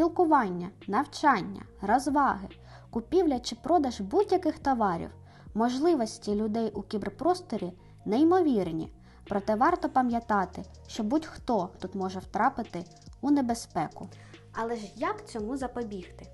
спілкування, навчання, розваги, купівля чи продаж будь-яких товарів. Можливості людей у кіберпросторі неймовірні, проте варто пам'ятати, що будь-хто тут може втрапити у небезпеку. Але ж як цьому запобігти?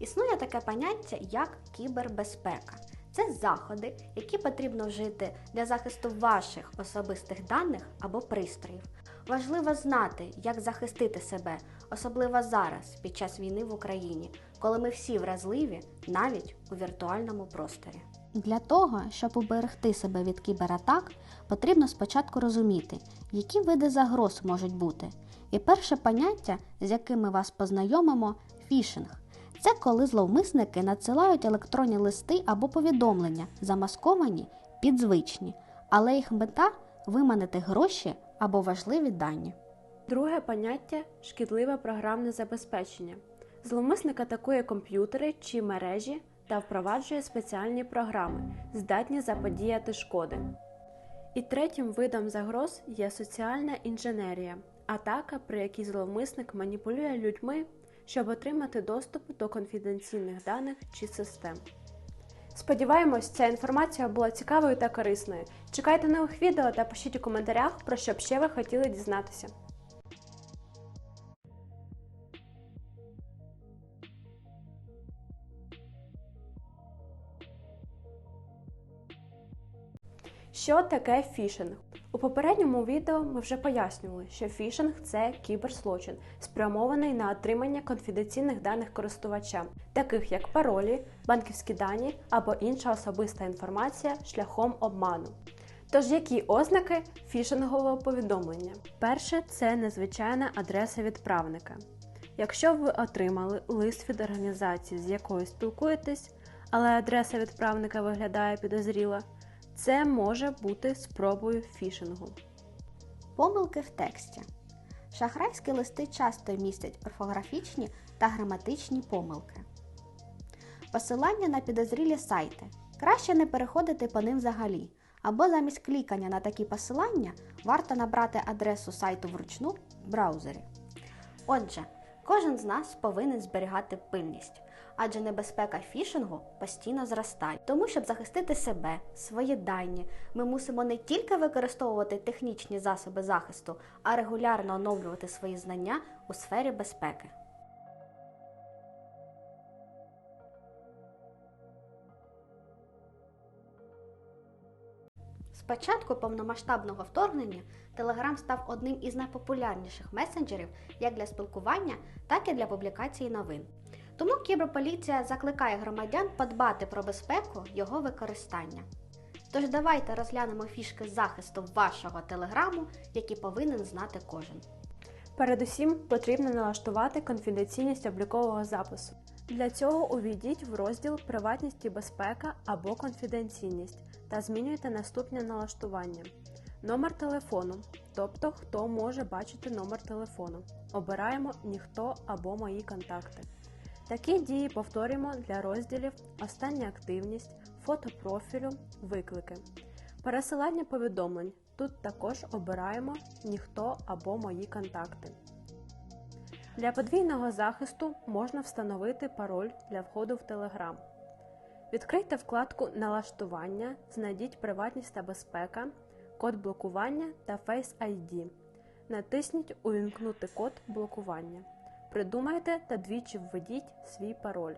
Існує таке поняття, як кібербезпека. Це заходи, які потрібно вжити для захисту ваших особистих даних або пристроїв. Важливо знати, як захистити себе, особливо зараз, під час війни в Україні, коли ми всі вразливі, навіть у віртуальному просторі. Для того, щоб уберегти себе від кібератак, потрібно спочатку розуміти, які види загроз можуть бути. І перше поняття, з яким ми вас познайомимо фішинг. Це коли зловмисники надсилають електронні листи або повідомлення, замасковані під звичні, але їх мета виманити гроші або важливі дані. Друге поняття шкідливе програмне забезпечення. Зловмисник атакує комп'ютери чи мережі та впроваджує спеціальні програми, здатні заподіяти шкоди. І третім видом загроз є соціальна інженерія, атака, при якій зловмисник маніпулює людьми, щоб отримати доступ до конфіденційних даних чи систем. Сподіваємось, ця інформація була цікавою та корисною. Чекайте нових відео та пишіть у коментарях, про що б ще ви хотіли дізнатися. Що таке фішинг? У попередньому відео ми вже пояснювали, що фішинг це кіберзлочин, спрямований на отримання конфіденційних даних користувача, таких як паролі, банківські дані або інша особиста інформація шляхом обману. Тож, які ознаки фішингового повідомлення? Перше це незвичайна адреса відправника. Якщо ви отримали лист від організації, з якою спілкуєтесь, але адреса відправника виглядає підозріло, це може бути спробою фішингу. Помилки в тексті. Шахрайські листи часто містять орфографічні та граматичні помилки. Посилання на підозрілі сайти. Краще не переходити по ним взагалі. Або замість клікання на такі посилання варто набрати адресу сайту вручну в браузері. Отже, кожен з нас повинен зберігати пильність, адже небезпека фішингу постійно зростає. Тому, щоб захистити себе, свої дані, ми мусимо не тільки використовувати технічні засоби захисту, а регулярно оновлювати свої знання у сфері безпеки. З початку повномасштабного вторгнення Telegram став одним із найпопулярніших месенджерів як для спілкування, так і для публікації новин. Тому кіберполіція закликає громадян подбати про безпеку його використання. Тож давайте розглянемо фішки захисту вашого телеграму, які повинен знати кожен. Передусім потрібно налаштувати конфіденційність облікового запису. Для цього увійдіть в розділ Приватність і безпека або конфіденційність та змінюйте наступне налаштування. Номер телефону, тобто хто може бачити номер телефону. Обираємо Ніхто або Мої контакти. Такі дії повторюємо для розділів Остання активність, фото профілю, виклики. Пересилання повідомлень. Тут також обираємо Ніхто або Мої контакти. Для подвійного захисту можна встановити пароль для входу в Telegram. Відкрийте вкладку Налаштування, знайдіть Приватність та безпека, код блокування та Face ID. Натисніть Увімкнути код блокування. Придумайте та двічі введіть свій пароль.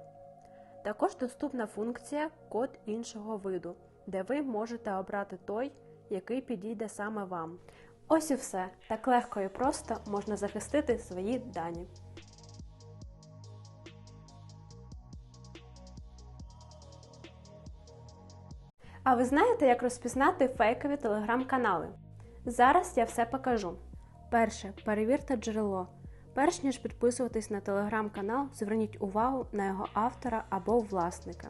Також доступна функція Код іншого виду, де ви можете обрати той, який підійде саме вам. Ось і все. Так легко і просто можна захистити свої дані. А ви знаєте, як розпізнати фейкові телеграм-канали? Зараз я все покажу. Перше. Перевірте джерело. Перш ніж підписуватись на телеграм-канал, зверніть увагу на його автора або власника.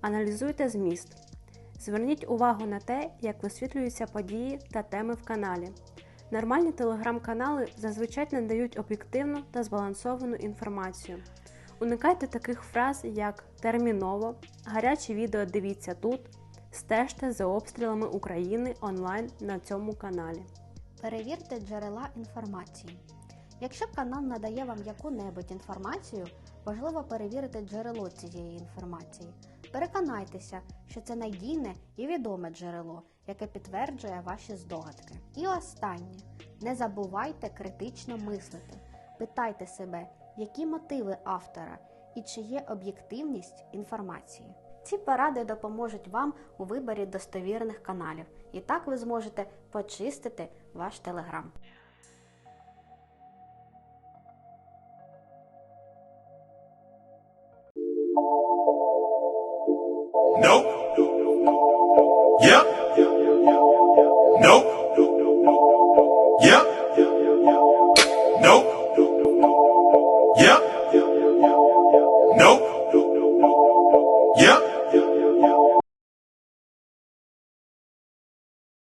Аналізуйте зміст. Зверніть увагу на те, як висвітлюються події та теми в каналі. Нормальні телеграм-канали зазвичай надають об'єктивну та збалансовану інформацію. Уникайте таких фраз, як терміново, гарячі відео дивіться тут, стежте за обстрілами України онлайн на цьому каналі. Перевірте джерела інформації. Якщо канал надає вам яку-небудь інформацію, важливо перевірити джерело цієї інформації. Переконайтеся, що це надійне і відоме джерело, яке підтверджує ваші здогадки. І останнє. Не забувайте критично мислити. Питайте себе, які мотиви автора і чи є об'єктивність інформації. Ці поради допоможуть вам у виборі достовірних каналів, і так ви зможете почистити ваш телеграм. Nope. Yep. Nope. Yep. Nope.